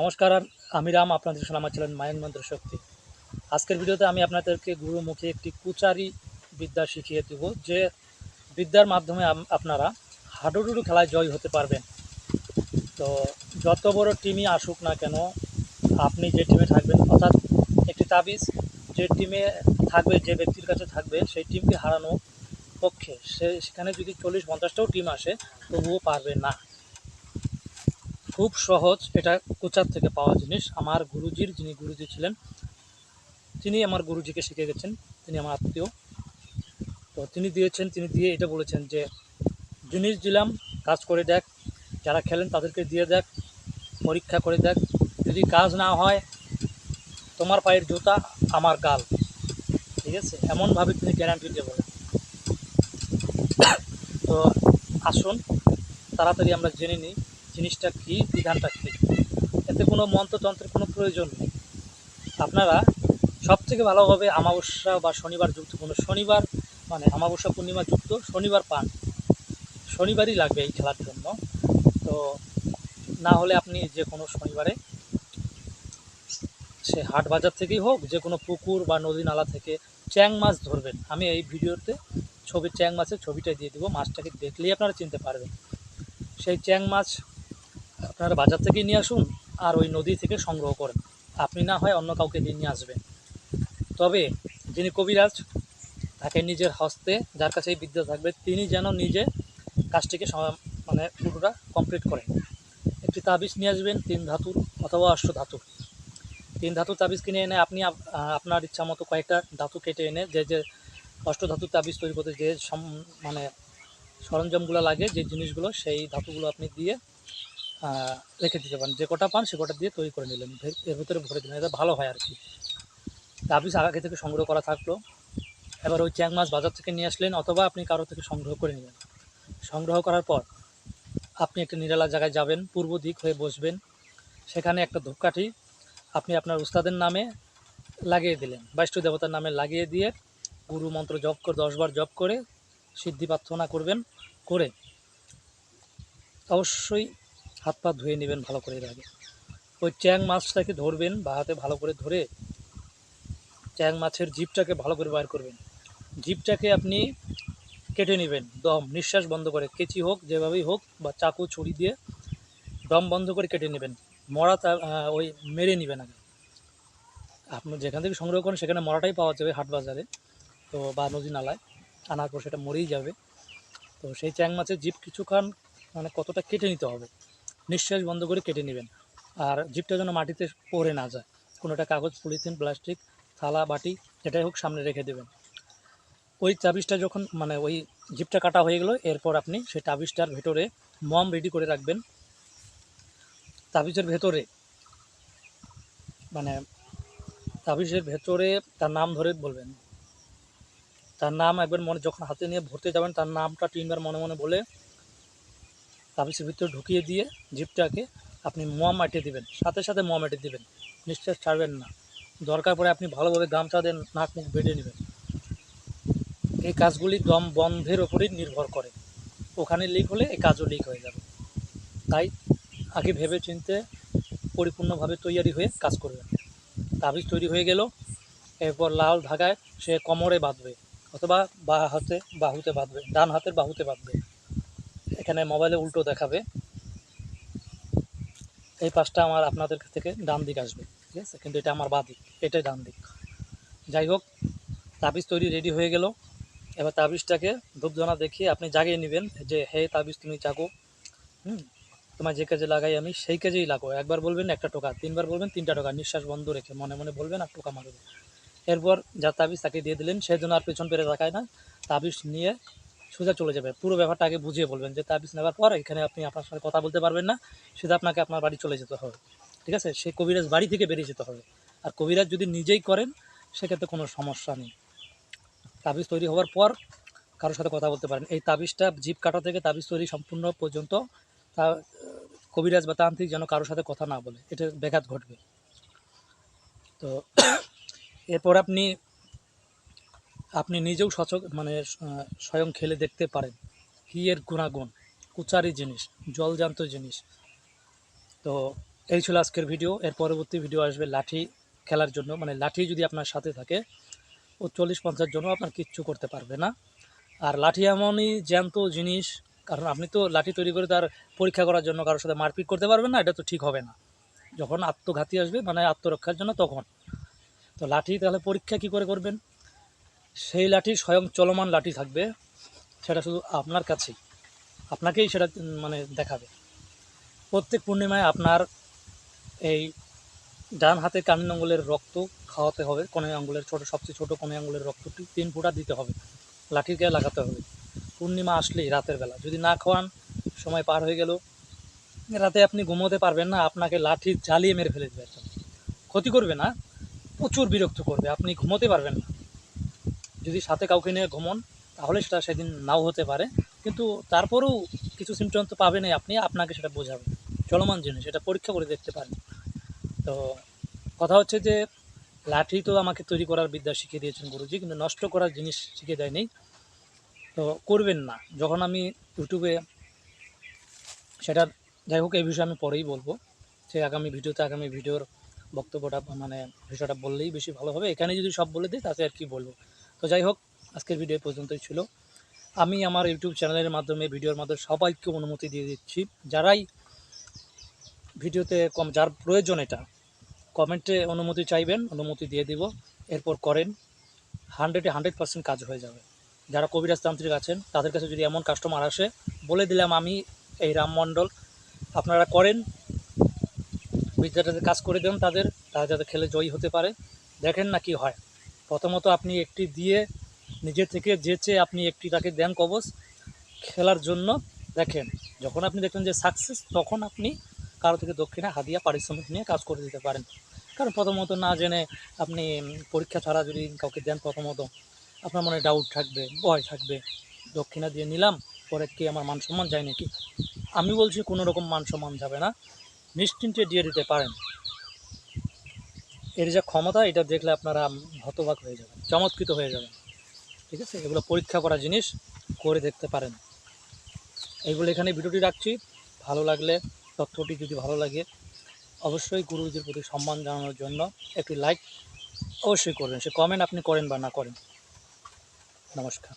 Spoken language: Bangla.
নমস্কার আমি রাম, আপনাদের শোনামা ছিলেন মায়ন মন্ত্র শক্তি। আজকের ভিডিওতে আমি আপনাদেরকে গুরুমুখী একটি কুচারি বিদ্যা শিখিয়ে দেব, যে বিদ্যার মাধ্যমে আপনারা হাডুডুডু খেলায় জয় হতে পারবেন। তো যত বড় টিমই আসুক না কেন, আপনি যে টিমে থাকবেন, অর্থাৎ একটি তাবিজ, যে টিমে থাকবে, যে ব্যক্তির কাছে থাকবে, সেই টিমকে হারানো পক্ষে সে সেখানে যদি চল্লিশ পঞ্চাশটাও টিম আসে, তবুও পারবে না। খুব সহজ এটা কোচার থেকে পাওয়া জিনিস। আমার গুরুজির, যিনি গুরুজি ছিলেন, তিনি আমার গুরুজিকে শিখে গেছেন। তিনি আমার আত্মীয়। তো তিনি দিয়েছেন, তিনি দিয়ে এটা বলেছেন যে, জিনিস দিলাম, কাজ করে দেখ। যারা খেলেন তাদেরকে দিয়ে দেখ। পরীক্ষা করে দেখ। যদি কাজ না হয়, তোমার পায়ের জুতা, আমার গাল। ঠিক আছে? এমনভাবে তিনি গ্যারান্টি দিয়ে বলেন। তো আসুন, তাড়াতাড়ি আমরা জেনে নিই। জিনিসটা কী, বিধানটা কী? এতে কোনো মন্ত্রতন্ত্রের কোনো প্রয়োজন নেই। আপনারা সব থেকে ভালো হবে অমাবস্যা বা শনিবার যুক্ত কোনো শনিবার মানে অমাবস্যা পূর্ণিমা যুক্ত, শনিবার পান। শনিবারই লাগবে এই খেলার জন্য। তো না হলে আপনি যে কোনো শনিবারে সে হাট বাজার থেকেই হোক, যে কোনো পুকুর বা নদী নালা থেকে চ্যাং মাছ ধরবেন। আমি এই ভিডিওতে ছবি, চ্যাং মাছের ছবিটা দিয়ে দিব। মাছটাকে দেখলেই আপনারা চিনতে পারবেন। সেই চ্যাং মাছ আপনারা বাজার থেকেই নিয়ে আসুন আর ওই নদী থেকে সংগ্রহ করেন। আপনি না হয় অন্য কাউকে দিয়ে নিয়ে আসবেন। তবে যিনি কবিরাজ, তাকে নিজের হস্তে যার কাছে এই বিদ্যা থাকবে, তিনি যেন নিজে কাজটিকে মানে পুরোটা কমপ্লিট করেন। একটি তাবিজ নিয়ে আসবেন, তিন ধাতুর অথবা অষ্ট ধাতুর। তিন ধাতুর তাবিজ কিনে এনে আপনি আপনার ইচ্ছা মতো কয়েকটা ধাতু কেটে এনে যে যে অষ্ট ধাতুর তাবিজ তৈরি করতে যে মানে সরঞ্জামগুলো লাগে, যে জিনিসগুলো সেই ধাতুগুলো আপনি দিয়ে রেখে দিতে পারেন। যে কটা পান সে কটা দিয়ে তৈরি করে নিলেন। এর ভিতরে ভরে দিলেন। এটা ভালো হয় আর কি। তাবিজ আগে থেকে সংগ্রহ করা থাকল। এবার ওই চ্যাং মাছ বাজার থেকে নিয়ে আসলেন অথবা আপনি কারও থেকে সংগ্রহ করে নেবেন। সংগ্রহ করার পর আপনি একটা নিরালা জায়গায় যাবেন, পূর্ব দিক হয়ে বসবেন। সেখানে একটা ধূপকাঠি আপনি আপনার উস্তাদের নামে লাগিয়ে দিলেন। বাইষ্ট দেবতার নামে লাগিয়ে দিয়ে গুরু মন্ত্র জপ করে দশবার জপ করে সিদ্ধি প্রার্থনা করবেন, করে অবশ্যই হাত পা ধুয়ে নেবেন ভালো করে আগে। ওই চ্যাং মাছটাকে ধরবেন বা হাতে ভালো করে ধরে চ্যাং মাছের জিপটাকে ভালো করে বার করবেন। জিপটাকে আপনি কেটে নেবেন, দম, নিঃশ্বাস বন্ধ করে, কেচি হোক, যেভাবেই হোক, বা চাকু, ছুরি দিয়ে দম বন্ধ করে কেটে নেবেন। মরা তা ওই মেরে নেবেন আগে। আপনি যেখান থেকে সংগ্রহ করেন, সেখানে মরাটাই পাওয়া যাবে হাট বাজারে, তো বা নদী নালায়। আনার পর সেটা মরেই যাবে। তো সেই চ্যাং মাছের জিপ কিছুক্ষণ মানে কতটা কেটে নিতে হবে? নিঃশ্বাস বন্ধ করে কেটে নেবেন। আর জিপটা যেন মাটিতে পড়ে না যায়। কোনোটা কাগজ, পলিথিন, প্লাস্টিক, থালা, বাটি, যেটাই হোক সামনে রেখে দেবেন। ওই তাবিজটা যখন মানে ওই জিপটা কাটা হয়ে গেলো, এরপর আপনি সেই তাবিজটার ভেতরে মম রেডি করে রাখবেন। তাবিজের ভেতরে মানে তাবিজের ভেতরে তার নাম ধরে বলবেন। তার নাম একবার মনে, যখন হাতে নিয়ে ভরতে যাবেন, তার নামটা তিনবার মনে মনে বলে তাবিজের ভিতরে ঢুকিয়ে দিয়ে জিপটাকে আপনি মোয়া মাটিয়ে দিবেন। সাথে সাথে মোয়া মাটিয়ে দিবেন। নিঃশ্বাস ছাড়বেন না। দরকার পড়ে আপনি ভালোভাবে গামছা দেন নাক মুখ বেঁধে নেবেন। এই কাজগুলি দম বন্ধের ওপরই নির্ভর করে। ওখানে লিক হলে এই কাজও লিক হয়ে যাবে। তাই আগে ভেবে চিনতে পরিপূর্ণভাবে তৈরি হয়ে কাজ করবেন। তাবিজ তৈরি হয়ে গেল। এরপর লাল ধাগায় সে কোমরে বাঁধবে অথবা বা হাতে বাহুতে বাঁধবে, ডান হাতের বাহুতে বাঁধবে। এখানে মোবাইলে উল্টো দেখাবে। এই পাশটা আমার আপনাদের থেকে ডান দিক আসবে, ঠিক আছে? কিন্তু এটা আমার বাঁ দিক, এটাই ডান দিক। যাই হোক, তাবিজ তৈরি রেডি হয়ে গেল। এবার তাবিজটাকে ধূপধনা দেখিয়ে আপনি জাগিয়ে নেবেন যে, হে তাবিজ, তুমি জাগো। হুম? তোমার যে কাজে লাগাই আমি, সেই কাজেই লাগো। একবার বলবেন একটা টোকা, তিনবার বলবেন তিনটা টোকা, নিঃশ্বাস বন্ধ রেখে মনে মনে বলবেন আর টোকা মারবেন এরপর যা তাবিজ তাকে দিয়ে দিলেন সে যেন আর পেছন পেরে তাকায় না। তাবিজ নিয়ে সোজা চলে যাবে। পুরো ব্যাপারটা আগে বুঝিয়ে বলবেন যে তাবিজ নেওয়ার পর এখানে আপনি আপনার সঙ্গে কথা বলতে পারবেন না, সেটা আপনাকে আপনার বাড়ি চলে যেতে হবে। ঠিক আছে? সেই কবিরাজ বাড়ি থেকে বেরিয়ে যেতে হবে। আর কবিরাজ যদি নিজেই করেন, সেক্ষেত্রে কোনো সমস্যা নেই। তাবিজ তৈরি হওয়ার পর কারোর সাথে কথা বলতে পারেন। এই তাবিজটা জিপ কাটা থেকে তাবিজ তৈরি সম্পূর্ণ পর্যন্ত তা, কবিরাজ বা তান্ত্রিক যেন কারোর সাথে কথা না বলে। এটা ব্যাঘাত ঘটবে। তো এরপর আপনি আপনি নিজেও সচক মানে স্বয়ং খেলে দেখতে পারেন। কি এর গুণাগুণ, কুচারি জিনিস, জলজান্ত জিনিস। তো, এই ছিল আজকের ভিডিও। এর পরবর্তী ভিডিও আসবে লাঠি খেলার জন্য। মানে লাঠি যদি আপনার সাথে থাকে, ও চল্লিশ পঞ্চাশ জন্য আপনার কিচ্ছু করতে পারবে না। আর লাঠি এমনই জ্যান্ত জিনিস, কারণ আপনি তো লাঠি তৈরি করে তার পরীক্ষা করার জন্য কারোর সাথে মারপিট করতে পারবেন না, এটা তো ঠিক হবে না। যখন আত্মঘাতী আসবে মানে আত্মরক্ষার জন্য তখন। তো লাঠি তাহলে পরীক্ষা কি করে করবেন? সেই লাঠি স্বয়ং চলমান লাঠি থাকবে। সেটা শুধু আপনার কাছেই। আপনাকেই সেটা মানে দেখাবে। প্রত্যেক পূর্ণিমায় আপনার এই ডান হাতে কামিন আঙ্গুলের রক্ত খাওয়াতে হবে। কোনে আঙ্গুলের ছোট, সবচেয়ে ছোট কোনে আঙ্গুলের রক্তটি তিন ফোঁটা দিতে হবে। লাঠির গায়ে লাগাতে হবে। পূর্ণিমা আসলেই রাতের বেলা। যদি না খাওয়ান, সময় পার হয়ে গেল। রাতে আপনি ঘুমোতে পারবেন না। আপনাকে লাঠি জ্বালিয়ে মেরে ফেলে দেবে ক্ষতি করবে না। প্রচুর বিরক্ত করবে। আপনি ঘুমোতে পারবেন না। যদি সাথে কাউকে নিয়ে ঘুমন, তাহলে সেটা সেদিন নাও হতে পারে। কিন্তু তারপরেও কিছু সিমটম তো পাবেনই আপনি, আপনাকে সেটা বোঝাবে। চলমান জিনিস, এটা পরীক্ষা করে দেখতে পারেন। তো কথা হচ্ছে যে, লাঠি তো আমাকে তৈরি করার বিদ্যা শিখিয়ে দিয়েছেন গুরুজি, কিন্তু নষ্ট করার জিনিস শিখিয়ে দেয়নি। তো করবেন না। যখন আমি ইউটিউবে, সেটা যাই হোক, এই বিষয়ে আমি পরেই বলব। সে আগামী ভিডিওতে, আগামী ভিডিওর বক্তব্যটা মানে বিষয়টা বললেই বেশি ভালো হবে। এখানে যদি সব বলে দিই, তাতে আর কি বলব? তো যাই হোক, আজকের ভিডিও পর্যন্তই ছিল। আমি আমার ইউটিউব চ্যানেলের মাধ্যমে, ভিডিওর মাধ্যমে সবাইকে অনুমতি দিয়ে দিচ্ছি। যারাই ভিডিওতে কম, যার প্রয়োজন এটা, কমেন্টে অনুমতি চাইবেন, অনুমতি দিয়ে দিব। এরপর করেন হান্ড্রেডে হান্ড্রেড পার্সেন্ট কাজ হয়ে যাবে। যারা কবিরাজ তান্ত্রিক আছেন, তাদের কাছে যদি এমন কাস্টমার আসে, বলে দিলাম আমি এই রাম মণ্ডল। আপনারা করেন বিদ্যাটাতে কাজ করে দেন তাদের, তারা যাতে খেলে জয়ী হতে পারে। দেখেন না কি হয়। প্রথমত আপনি একটি দিয়ে নিজে থেকে যেচে আপনি একটি তাকে দেন কবচ খেলার জন্য দেখেন। যখন আপনি দেখবেন যে সাকসেস তখন আপনি কারও থেকে দক্ষিণে হাদিয়া পারিশ্রমিক নিয়ে কাজ করে দিতে পারেন। কারণ প্রথমত না জেনে আপনি পরীক্ষা ছাড়া যদি কাউকে দেন প্রথমত, আপনার মনে ডাউট থাকবে, ভয় থাকবে। দক্ষিণা দিয়ে নিলাম, পরে কি আমার মান সম্মান যায় নাকি? আমি বলছি কোনো রকম মান সম্মান যাবে না। নিশ্চিন্তে দিয়ে দিতে পারেন। এর যে ক্ষমতা, এটা দেখলে আপনারা হতবাক হয়ে যাবেন, চমৎকৃত হয়ে যাবেন। ঠিক আছে? এগুলো পরীক্ষা করা জিনিস, করে দেখতে পারেন। এইগুলো এখানে ভিডিওটি রাখছি। ভালো লাগলে, তথ্যটি যদি ভালো লাগে, অবশ্যই গুরুজির প্রতি সম্মান জানানোর জন্য একটি লাইক অবশ্যই করবেন। সে কমেন্ট আপনি করেন বা না করেন। নমস্কার।